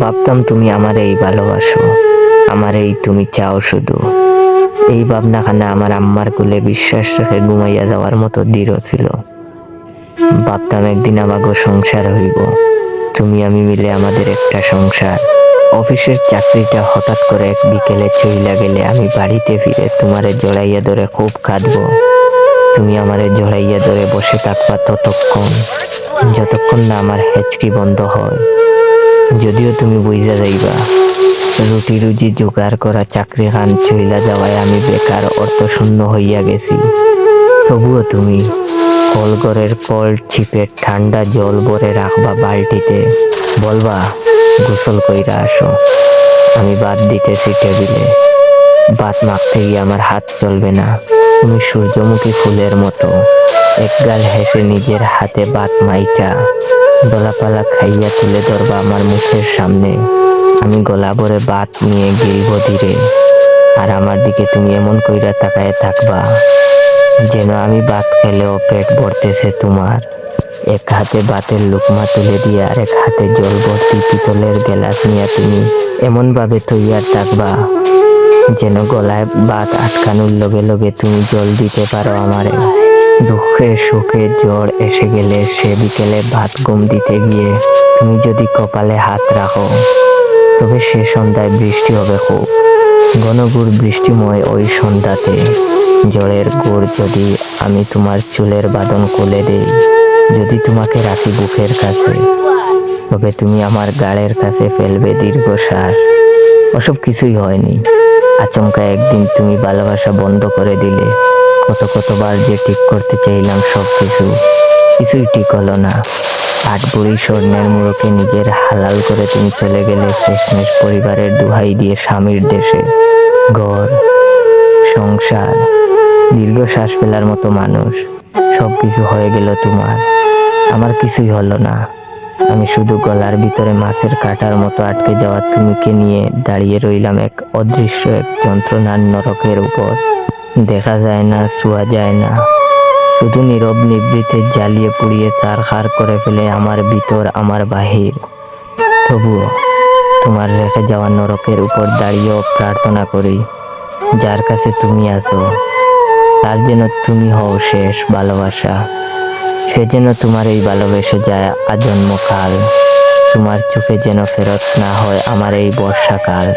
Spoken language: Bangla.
ভাবতাম তুমি আমার এই ভালোবাসো, আমার এই তুমি চাও শুধু। এই ভাবনাখানে আমার আম্মার কোলে বিশ্বাস রেখে ঘুমাইয়া যাওয়ার মতো দৃঢ় ছিল। ভাবতাম একদিন আমাগো সংসার হইব। তুমি আমি মিলে আমাদের একটা সংসার। অফিসের চাকরিটা হঠাৎ করে এক বিকেলে চইলা গেলে আমি বাড়িতে ফিরে তোমারে জড়াইয়া ধরে খুব কাঁদবো। তুমি আমারে জড়াইয়া ধরে বসে থাকবা ততক্ষণ, যতক্ষণ না আমার হেঁচকি বন্ধ হয়। যদিও তুমি বুঝা যাইবা, রুটি রুজি জোগাড় করা চাকরি খান চইলা যাওয়ায় আমি বেকার অর্থশূন্য হইয়া গেছি। তবুও তুমি কলগরের কল চিপে ঠান্ডা জল ভরে রাখবা বালতিতে। বলবা, গোসল কইরা আসো। আমি বাদ দিতেছি টেবিলে। ভাত মাখতে গিয়ে আমার হাত চলবে না। তুমি সূর্যমুখী ফুলের মতো। একগাল হেসে নিজের হাতে ভাত মাইটা দলাপালা খাইয়া তুলে ধরবা আমার মুখের সামনে। আমি গলা ভরে ভাত নিয়ে গিলব ধীরে। আর আমার দিকে তুমি এমন কইরা তাকায় থাকবা, যেন আমি ভাত খেলেও পেট ভরতেছে তোমার। এক হাতে বাতের লুকমা তুলে দিয়ে আর এক হাতে জল ভর্তি পিতলের গেলাস নিয়ে তুমি এমনভাবে তৈয়ার থাকবা, যেন গলায় বাত আটকানোর লগে লগে তুমি জল দিতে পারো আমারে। দুঃখে সুখে জ্বর এসে গেলে সে বিকেলে ভাত ঘুম দিতে গিয়ে, তুমি যদি কপালে হাত রাখো, তবে সে সন্ধ্যায় বৃষ্টি হবে খুব। ঘনঘুর বৃষ্টিময় ওই সন্ধ্যাতে। জলের গুড় যদি আমি তোমার চুলের বাদন কোলে দেই, যদি তোমাকে রাখি বুকের কাছে, তবে তুমি আমার গাড়ের কাছে ফেলবে দীর্ঘশ্বাস ওসব কিছুই হয়নি। আচমকা একদিন তুমি ভালোবাসা বন্ধ করে দিলে। কত কতবার যে ঠিক করতে চাইলাম সব কিছু কিছুই ঠিক হলো না। আট বুড়ি স্বর্ণের মুড়োকে নিজের হালাল করে তুমি চলে গেলে শেষমেশ পরিবারের দুহাই দিয়ে স্বামীর দেশে, ঘর, সংসার দীর্ঘ শ্বাস ফেলার মতো মানুষ সব কিছু হয়ে গেল তোমার। আমার কিছুই হলো না। আমি শুধু গলার ভিতরে মাছের কাটার মতো আটকে যাওয়া তুমিকে নিয়ে দাঁড়িয়ে রইলাম এক অদৃশ্য এক যন্ত্রণার নরকের উপর। দেখা যায় না ছোঁয়া যায় না। শুধু নীরব নিবৃত্তে জ্বালিয়ে পুড়িয়ে তার খার করে ফেলে আমার ভিতর, আমার বাহির। তবুও তোমার রেখে যাওয়া নরকের উপর দাঁড়িয়েও প্রার্থনা করি, যার কাছে তুমি আছো, তার যেন তুমি হও শেষ ভালোবাসা। সে যেন তোমার এই ভালোবেসে যায় আজন্মকাল, তোমার চোখে যেন ফেরত না হয় আমার এই বর্ষাকাল।